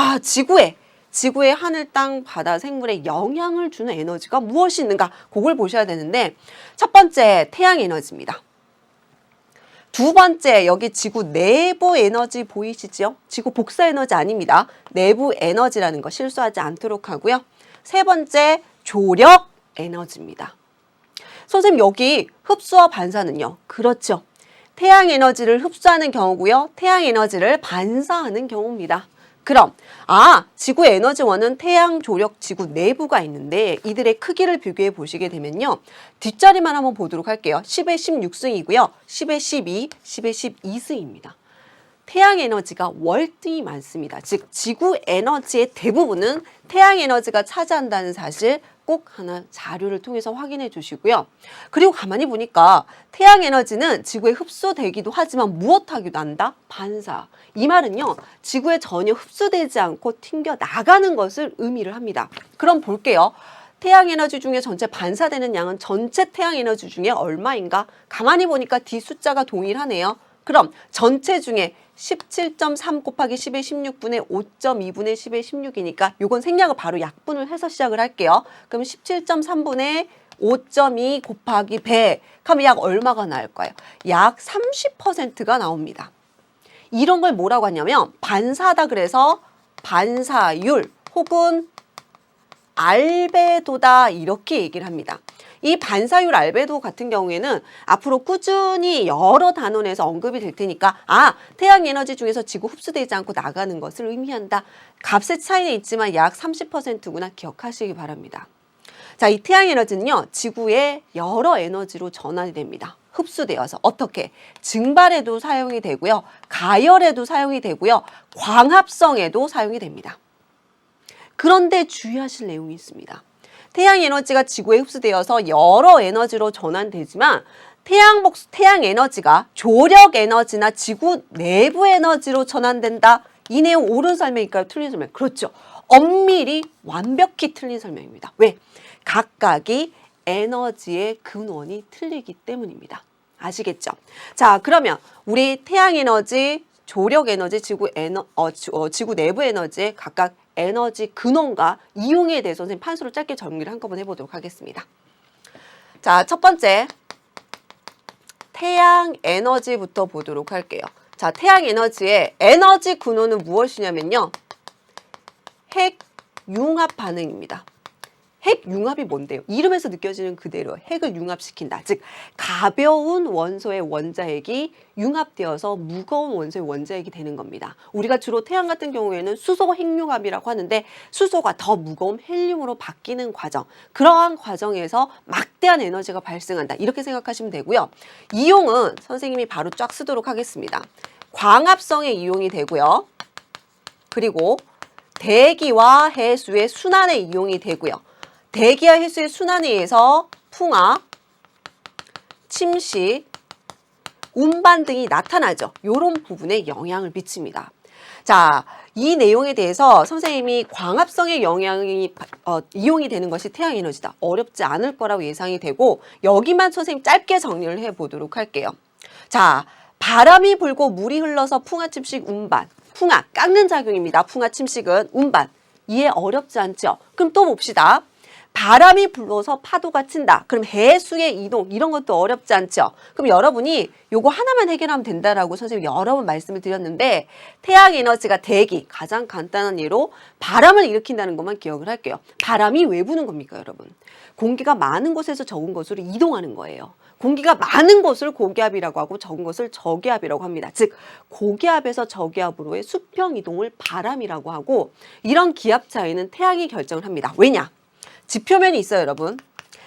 아, 지구에 지구의 하늘, 땅, 바다, 생물에 영향을 주는 에너지가 무엇이 있는가? 그걸 보셔야 되는데 첫 번째 태양 에너지입니다. 두 번째 여기 지구 내부 에너지 보이시죠? 지구 복사 에너지 아닙니다. 내부 에너지라는 거 실수하지 않도록 하고요. 세 번째 조력 에너지입니다. 선생님 여기 흡수와 반사는요? 그렇죠. 태양 에너지를 흡수하는 경우고요. 태양 에너지를 반사하는 경우입니다. 그럼 아 지구 에너지원은 태양 조력 지구 내부가 있는데 이들의 크기를 비교해 보시게 되면요. 뒷자리만 한번 보도록 할게요. 10의 16승이고요. 10의 12 10의 12승입니다. 태양 에너지가 월등히 많습니다. 즉 지구 에너지의 대부분은 태양 에너지가 차지한다는 사실 꼭 하나 자료를 통해서 확인해 주시고요. 그리고 가만히 보니까 태양 에너지는 지구에 흡수되기도 하지만 무엇하기도 한다? 반사. 이 말은요, 지구에 전혀 흡수되지 않고 튕겨 나가는 것을 의미를 합니다. 그럼 볼게요. 태양 에너지 중에 전체 반사되는 양은 전체 태양 에너지 중에 얼마인가? 가만히 보니까 D 숫자가 동일하네요. 그럼 전체 중에 17.3 곱하기 10의 16분의 5.2분의 10의 16이니까 요건 생략을 바로 약분을 해서 시작을 할게요. 그럼 17.3분의 5.2 곱하기 100 하면 약 얼마가 나올까요? 약 30%가 나옵니다. 이런 걸 뭐라고 하냐면 반사다 그래서 반사율 혹은 알베도다 이렇게 얘기를 합니다. 이 반사율 알베도 같은 경우에는 앞으로 꾸준히 여러 단원에서 언급이 될 테니까 아 태양 에너지 중에서 지구 흡수되지 않고 나가는 것을 의미한다. 값의 차이는 있지만 약 30%구나 기억하시기 바랍니다. 자, 이 태양 에너지는요, 지구의 여러 에너지로 전환이 됩니다. 흡수되어서 어떻게 증발에도 사용이 되고요, 가열에도 사용이 되고요, 광합성에도 사용이 됩니다. 그런데 주의하실 내용이 있습니다. 태양 에너지가 지구에 흡수되어서 여러 에너지로 전환되지만 태양 복 태양 에너지가 조력 에너지나 지구 내부 에너지로 전환된다. 이 내용 옳은 설명일까요? 틀린 설명? 그렇죠. 엄밀히 완벽히 틀린 설명입니다. 왜? 각각이 에너지의 근원이 틀리기 때문입니다. 아시겠죠? 자, 그러면 우리 태양 에너지, 조력 에너지, 지구 에너 어, 지, 어, 지구 내부 에너지의 각각 에너지 근원과 이용에 대해서 선생님 판수로 짧게 정리를 한꺼번에 해보도록 하겠습니다. 자, 첫 번째 태양 에너지부터 보도록 할게요. 자, 태양 에너지의 에너지 근원은 무엇이냐면요. 핵 융합 반응입니다. 핵 융합이 뭔데요? 이름에서 느껴지는 그대로 핵을 융합시킨다. 즉 가벼운 원소의 원자핵이 융합되어서 무거운 원소의 원자핵이 되는 겁니다. 우리가 주로 태양 같은 경우에는 수소 핵융합이라고 하는데 수소가 더 무거운 헬륨으로 바뀌는 과정. 그러한 과정에서 막대한 에너지가 발생한다. 이렇게 생각하시면 되고요. 이용은 선생님이 바로 쫙 쓰도록 하겠습니다. 광합성의 이용이 되고요. 그리고 대기와 해수의 순환의 이용이 되고요. 대기와 해수의 순환에 의해서 풍화, 침식, 운반 등이 나타나죠. 이런 부분에 영향을 미칩니다. 자, 이 내용에 대해서 선생님이 광합성의 영향이 어, 이용이 되는 것이 태양 에너지다. 어렵지 않을 거라고 예상이 되고 여기만 선생님 짧게 정리를 해 보도록 할게요. 자, 바람이 불고 물이 흘러서 풍화 침식 운반. 풍화 깎는 작용입니다. 풍화 침식은 운반. 이해 어렵지 않죠? 그럼 또 봅시다. 바람이 불어서 파도가 친다. 그럼 해수의 이동 이런 것도 어렵지 않죠. 그럼 여러분이 요거 하나만 해결하면 된다라고 선생님 여러 번 말씀을 드렸는데 태양 에너지가 대기 가장 간단한 예로 바람을 일으킨다는 것만 기억을 할게요. 바람이 왜 부는 겁니까, 여러분? 공기가 많은 곳에서 적은 곳으로 이동하는 거예요. 공기가 많은 곳을 고기압이라고 하고 적은 것을 저기압이라고 합니다. 즉 고기압에서 저기압으로의 수평 이동을 바람이라고 하고 이런 기압 차이는 태양이 결정을 합니다. 왜냐? 지표면이 있어요, 여러분.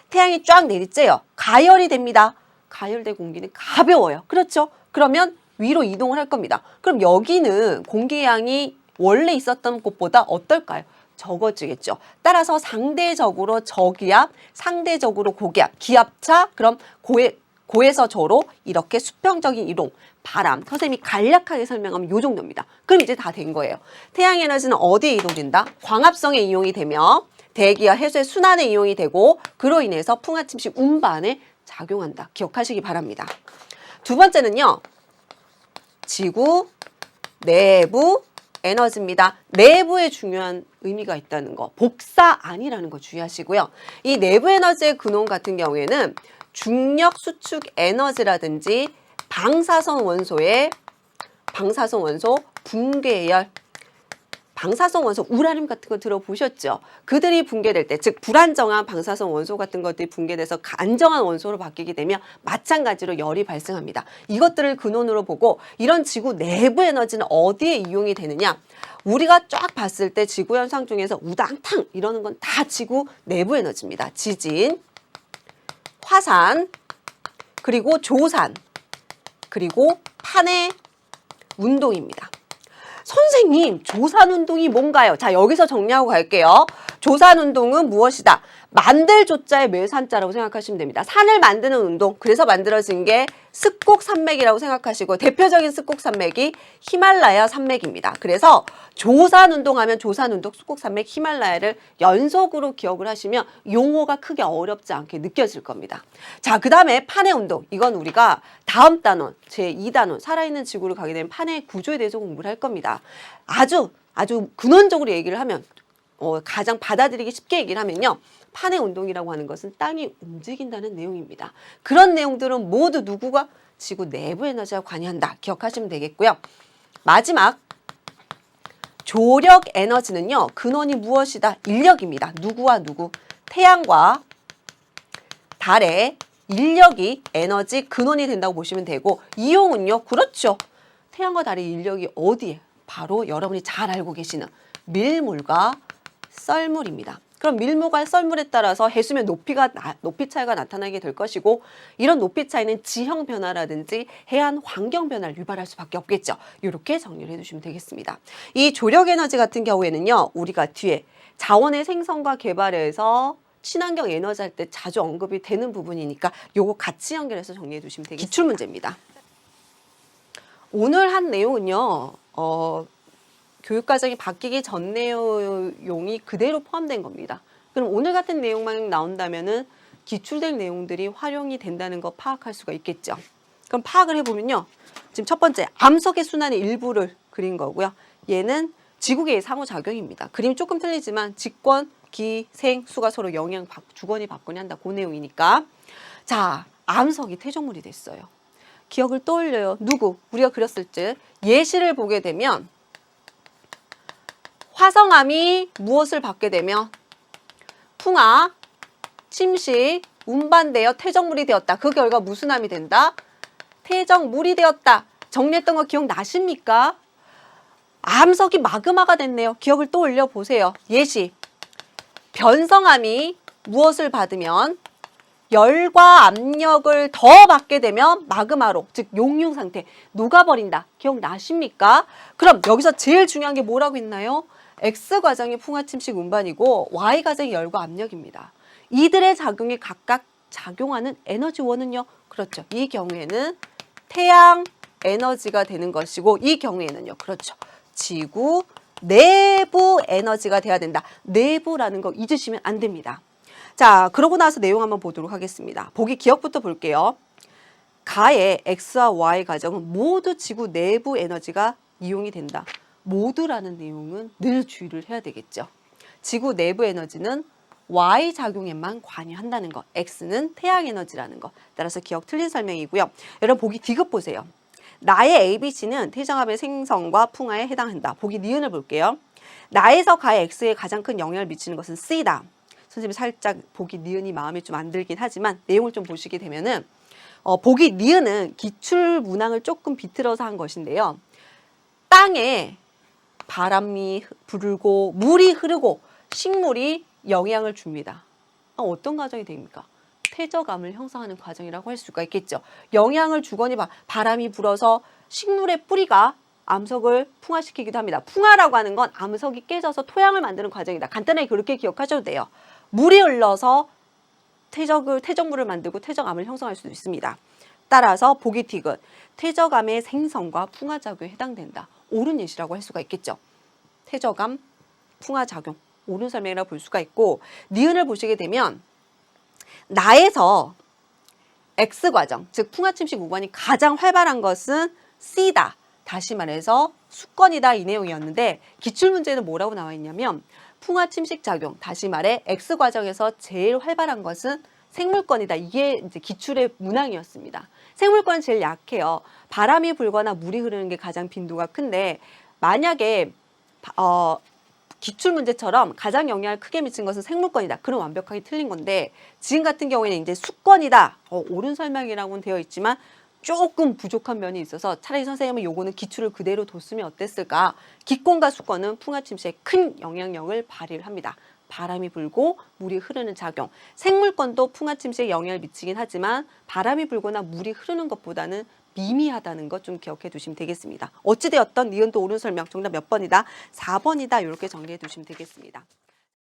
태양이 쫙 내리쬐요. 가열이 됩니다. 가열된 공기는 가벼워요. 그렇죠? 그러면 위로 이동을 할 겁니다. 그럼 여기는 공기량이 원래 있었던 곳보다 어떨까요? 적어지겠죠. 따라서 상대적으로 저기압, 상대적으로 고기압, 기압차, 그럼 고에, 고에서 저로 이렇게 수평적인 이동, 바람, 선생님이 간략하게 설명하면 요 정도입니다. 그럼 이제 다 된 거예요. 태양 에너지는 어디에 이동된다? 광합성에 이용이 되며 대기와 해수의 순환에 이용이 되고 그로 인해서 풍화 침식 운반에 작용한다. 기억하시기 바랍니다. 두 번째는요. 지구 내부 에너지입니다. 내부에 중요한 의미가 있다는 거. 복사 아니라는 거 주의하시고요. 이 내부 에너지의 근원 같은 경우에는 중력 수축 에너지라든지 방사성 원소의 방사성 원소 붕괴 열 방사성 원소 우라늄 같은 거 들어보셨죠? 그들이 붕괴될 때, 즉 불안정한 방사성 원소 같은 것들이 붕괴돼서 안정한 원소로 바뀌게 되면 마찬가지로 열이 발생합니다. 이것들을 근원으로 보고 이런 지구 내부 에너지는 어디에 이용이 되느냐? 우리가 쫙 봤을 때 지구 현상 중에서 우당탕 이러는 건 다 지구 내부 에너지입니다. 지진, 화산, 그리고 조산, 그리고 판의 운동입니다. 선생님, 조산 운동이 뭔가요? 자, 여기서 정리하고 갈게요. 조산 운동은 무엇이다? 만들 조자의 매산자라고 생각하시면 됩니다. 산을 만드는 운동. 그래서 만들어진 게 습곡 산맥이라고 생각하시고 대표적인 습곡 산맥이 히말라야 산맥입니다. 그래서 조산 운동 하면 조산 운동, 습곡 산맥, 히말라야를 연속으로 기억을 하시면 용어가 크게 어렵지 않게 느껴질 겁니다. 자, 그 다음에 판의 운동. 이건 우리가 다음 단원, 제 2단원 살아있는 지구를 가게 되면 판의 구조에 대해서 공부를 할 겁니다. 아주 아주 근원적으로 얘기를 하면 어, 가장 받아들이기 쉽게 얘기를 하면요. 판의 운동이라고 하는 것은 땅이 움직인다는 내용입니다. 그런 내용들은 모두 누구가 지구 내부 에너지와 관여한다. 기억하시면 되겠고요. 마지막 조력 에너지는요. 근원이 무엇이다? 인력입니다. 누구와 누구? 태양과 달의 인력이 에너지 근원이 된다고 보시면 되고 이용은요. 그렇죠. 태양과 달의 인력이 어디에? 바로 여러분이 잘 알고 계시는 밀물과 썰물입니다. 그럼 밀물과 썰물에 따라서 해수면 높이가 나- 높이 차이가 나타나게 될 것이고 이런 높이 차이는 지형 변화라든지 해안 환경 변화를 유발할 수밖에 없겠죠. 이렇게 정리를 해주시면 되겠습니다. 이 조력 에너지 같은 경우에는요, 우리가 뒤에 자원의 생성과 개발에서 친환경 에너지 할 때 자주 언급이 되는 부분이니까 요거 같이 연결해서 정리해 두시면 되겠습니다. 기출 문제입니다. 오늘 한 내용은요, 어, 교육과정이 바뀌기 전 내용이 그대로 포함된 겁니다. 그럼 오늘 같은 내용만 나온다면은 기출될 내용들이 활용이 된다는 거 파악할 수가 있겠죠. 그럼 파악을 해보면요. 지금 첫 번째, 암석의 순환의 일부를 그린 거고요. 얘는 지구계의 상호작용입니다. 그림 조금 틀리지만 직권, 기, 생, 수가 서로 영향, 바- 주거니 받거니 한다. 그 내용이니까. 자, 암석이 태조물이 됐어요. 기억을 떠올려요. 누구? 우리가 그렸을 때 예시를 보게 되면 화성암이 무엇을 받게 되면 풍화, 침식, 운반되어 태정물이 되었다. 그 결과 무슨 암이 된다? 태정물이 되었다. 정리했던 거 기억나십니까? 암석이 마그마가 됐네요. 기억을 또 올려 보세요. 예시. 변성암이 무엇을 받으면 열과 압력을 더 받게 되면 마그마로 즉 용융 상태 녹아버린다. 기억나십니까? 그럼 여기서 제일 중요한 게 뭐라고 했나요? X 과정이 풍화 침식 운반이고 Y 과정이 열과 압력입니다. 이들의 작용이 각각 작용하는 에너지원은요. 그렇죠. 이 경우에는 태양 에너지가 되는 것이고 이 경우에는요. 그렇죠. 지구 내부 에너지가 돼야 된다. 내부라는 거 잊으시면 안 됩니다. 자, 그러고 나서 내용 한번 보도록 하겠습니다. 보기 기억부터 볼게요. 가의 X와 Y 과정은 모두 지구 내부 에너지가 이용이 된다. 모두라는 내용은 늘 주의를 해야 되겠죠. 지구 내부 에너지는 Y 작용에만 관여한다는 것. X는 태양 에너지라는 것. 따라서 기억 틀린 설명이고요. 여러분 보기 디귿 보세요. 나의 ABC는 태정합의 생성과 풍화에 해당한다. 보기 니은을 볼게요. 나에서 가의 X에 가장 큰 영향을 미치는 것은 C다. 선생님이 살짝 보기 니은이 마음에 좀 안 들긴 하지만 내용을 좀 보시게 되면은 어, 보기 니은은 기출 문항을 조금 비틀어서 한 것인데요. 땅에 바람이 불고 물이 흐르고 식물이 영향을 줍니다. 어, 어떤 과정이 됩니까? 퇴적암을 형성하는 과정이라고 할 수가 있겠죠. 영향을 주거니 바, 바람이 불어서 식물의 뿌리가 암석을 풍화시키기도 합니다. 풍화라고 하는 건 암석이 깨져서 토양을 만드는 과정이다. 간단하게 그렇게 기억하셔도 돼요. 물이 흘러서 퇴적을 퇴적물을 만들고 퇴적암을 형성할 수도 있습니다. 따라서 보기 틱은 퇴적암의 생성과 풍화 작용에 해당된다. 옳은 예시라고 할 수가 있겠죠. 퇴적암, 풍화 작용, 옳은 설명이라고 볼 수가 있고 니은을 보시게 되면 나에서 X 과정, 즉 풍화 침식 우관이 가장 활발한 것은 C다. 다시 말해서 수건이다 이 내용이었는데 기출 문제는 뭐라고 나와 있냐면 풍화 침식 작용 다시 말해 X 과정에서 제일 활발한 것은 생물권이다. 이게 이제 기출의 문항이었습니다. 생물권은 제일 약해요. 바람이 불거나 물이 흐르는 게 가장 빈도가 큰데 만약에 바- 어 기출 문제처럼 가장 영향을 크게 미친 것은 생물권이다. 그럼 완벽하게 틀린 건데 지금 같은 경우에는 이제 수권이다. 어, 옳은 설명이라고는 되어 있지만 조금 부족한 면이 있어서 차라리 선생님은 요거는 기출을 그대로 뒀으면 어땠을까? 기권과 수권은 풍화침시에 큰 영향력을 발휘를 합니다. 바람이 불고 물이 흐르는 작용. 생물권도 풍화침시에 영향을 미치긴 하지만 바람이 불거나 물이 흐르는 것보다는 미미하다는 것 좀 기억해 두시면 되겠습니다. 어찌되었던 니은도 옳은 설명 정답 몇 번이다? 4번이다. 이렇게 정리해 두시면 되겠습니다.